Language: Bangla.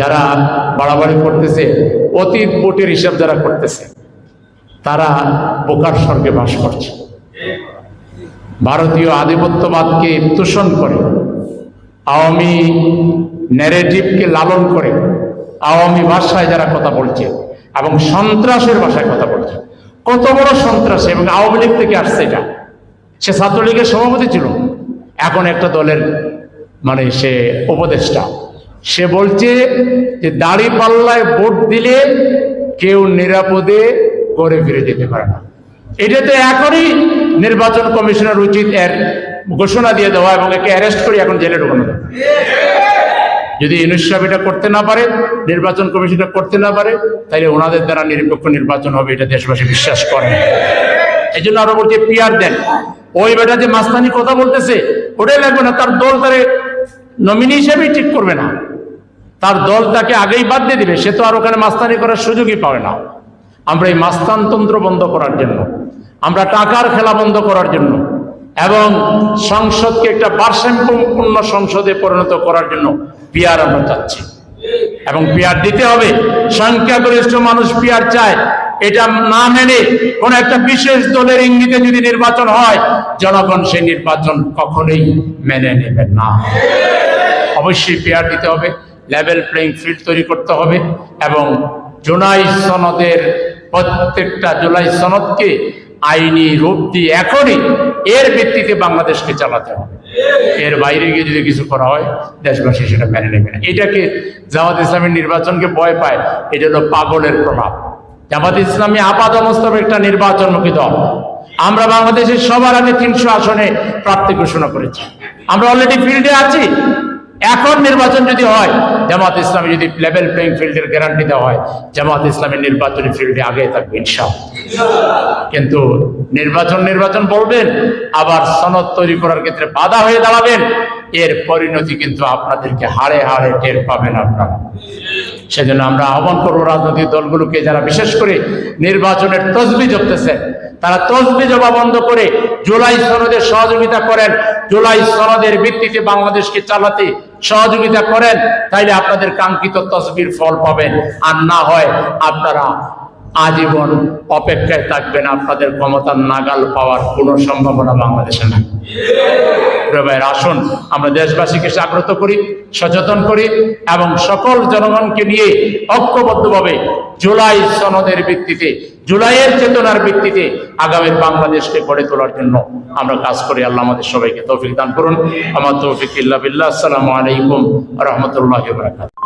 যারা বাড়াবাড়ি করতেছে, অতীত ভোটের হিসাব যারা করতেছে, তারা বোকার স্বর্গে বাস করছে। ভারতীয় আধিপত্যবাদকে তোষণ করে, আওয়ামী ন্যারেটিভকে লালন করে, আওয়ামী ভাষায় যারা কথা বলছে এবং সন্ত্রাসের ভাষায় কথা বলছে। কত বড় সন্ত্রাস, এবং আওয়ামী লীগ থেকে আসছে এটা। সে ছাত্রলীগের সভাপতি ছিল। এখন একটা দলের মানে সে উপদেষ্টা। সে বলছে যে দাড়ি পাল্লায় ভোট দিলে কেউ নিরাপদে করে ফিরে যেতে পারে না। এটা তো এখনই নির্বাচন কমিশনের উচিত এর ঘোষণা দিয়ে দেওয়া এবং একে অ্যারেস্ট করে এখন জেলে ঢোকানো যদি সাহেব এটা করতে না পারে, নির্বাচন কমিশনটা করতে না পারে তাহলে ওনাদের দ্বারা নিরপেক্ষ নির্বাচন হবে এটা দেশবাসী বিশ্বাস করে এই জন্য আরও বলছে, পিয়ার দেন। ওই বেটা যে মাস্তানি কথা বলতেছে, ওটাই লাগবে না, তার দল তারে নমিনি হিসেবেই ঠিক করবে না। তার দল তাকে আগেই বাদ দিয়ে দিবে। সে তো আর ওখানে মাস্তানি করার সুযোগই পাবে না। আমরা এই মাস্তানতন্ত্র বন্ধ করার জন্য, আমরা টাকার খেলা বন্ধ করার জন্য এবং সংসদকে একটা ভারসাম্যপূর্ণ সংসদে পরিণত করার জন্য পিয়ার আমরা চাচ্ছি। এবং পিয়ার দিতে হবে। সংখ্যাগরিষ্ঠ মানুষ পিয়ার চায়। এটা না মেনে কোন একটা বিশেষ দলের ইঙ্গিতে যদি নির্বাচন হয়, জনগণ সেই নির্বাচন কখনোই মেনে নেবে না। অবশ্যই পেয়ার দিতে হবে। লেভেল প্লেইং ফিল্ড তৈরি করতে হবে এবং জুলাই সনদের প্রত্যেকটা জুলাই সনদকে আইনি রূপ দিয়ে এখনই এর ভিত্তিতে বাংলাদেশকে চালাতে হবে। এর বাইরে গিয়ে যদি কিছু করা হয়, দেশবাসী সেটা মেনে নেবে না। এটাকে জামাত ইসলামের নির্বাচনকে ভয় পায়, এটা হলো পাগলের প্রভাব। জামাত ইসলামী আপাত অবস্থার একটা নির্বাচনমুখী দল। আমরা বাংলাদেশের সবার আগে তিনশো আসনে প্রার্থী ঘোষণা করেছি। আমরা অলরেডি ফিল্ডে আছি। এখন নির্বাচন যদি হয়, জামাত ইসলামী যদি লেভেল প্লেইং ফিল্ডের গ্যারান্টি দেওয়া হয়, জামাত ইসলামের নির্বাচনী ফিল্ডে আগে থাকবে ইনশাল কিন্তু নির্বাচন নির্বাচন বলবেন, আবার সনদ তৈরি করার ক্ষেত্রে বাধা হয়ে দাঁড়াবেন, এর পরিণতি কিন্তু আপনাদেরকে হাড়ে হাড়ে টের পাবেন আপনারা। সেজন্য আমরা আহ্বান করব রাজনৈতিক দলগুলোকে যারা বিশেষ করে নির্বাচনের তসবি জপতেছে, তারা তসবি জবা বন্ধ করে জুলাই সনদের সহযোগিতা করেন, জুলাই সনদের ভিত্তিতে বাংলাদেশকে চালাতে সহযোগিতা করেন, তাইলে আপনাদের কাঙ্ক্ষিত তসবির ফল পাবেন। আর না হয় আপনারা আজীবন অপেক্ষায় থাকবেন আপনাদের ক্ষমতার নাগাল পাওয়ার কোনো সম্ভাবনা বাংলাদেশে নাই। আসুন, আমরা দেশবাসীকে জাগ্রত করি, সচেতন করি, এবং সকল জনগণকে নিয়ে ঐক্যবদ্ধভাবে জুলাই সনদের ভিত্তিতে জুলাইয়ের চেতনার ভিত্তিতে আগামী বাংলাদেশকে গড়ে তোলার জন্য আমরা কাজ করি। আল্লাহ আমাদের সবাইকে তৌফিক দান করুন। আমার তৌফিক ইল্লা বিল্লাহ। আসসালামু আলাইকুম রহমতুল্লাহ বারাকাতুহু।